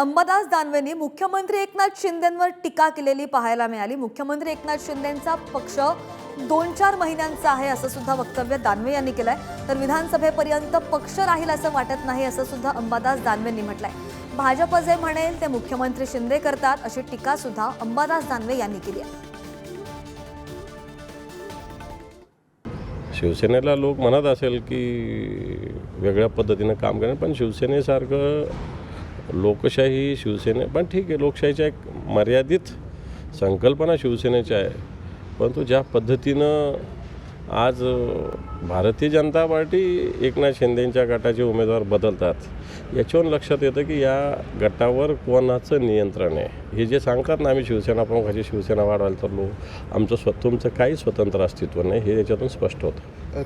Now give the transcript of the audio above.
अंबादास दानवेंनी मुख्यमंत्री एकनाथ शिंदेंवर टीका केलेली पाहायला मिळाली. मुख्यमंत्री एकनाथ शिंदेंचा पक्ष दोन चार महिन्यांचा आहे असं सुद्धा वक्तव्य दानवे यांनी केलंय. तर विधानसभेपर्यंत पक्ष राहील असं वाटत नाही असं सुद्धा अंबादास दानवेंनी म्हटलंय. भाजप जे म्हणेल ते मुख्यमंत्री शिंदे करतात अशी टीका सुद्धा अंबादास दानवे यांनी केली आहे. शिवसेनेला लोक म्हणत असेल की वेगळ्या पद्धतीनं काम करेल पण शिवसेनेसारखं लोकशाही शिवसेने पण ठीक आहे लोकशाहीच्या एक मर्यादित संकल्पना शिवसेनेची आहे. परंतु ज्या पद्धतीनं आज भारतीय जनता पार्टी एकनाथ शिंदेंच्या गटाचे उमेदवार बदलतात याच्यावरून लक्षात येतं की या गटावर कोणाचं नियंत्रण आहे? हे जे सांगतात ना आम्ही शिवसेना प्रमुखाची शिवसेना वाढवायला चाललो आमचं स्वतःचं काही स्वतंत्र अस्तित्व नाही हे याच्यातून स्पष्ट होतं.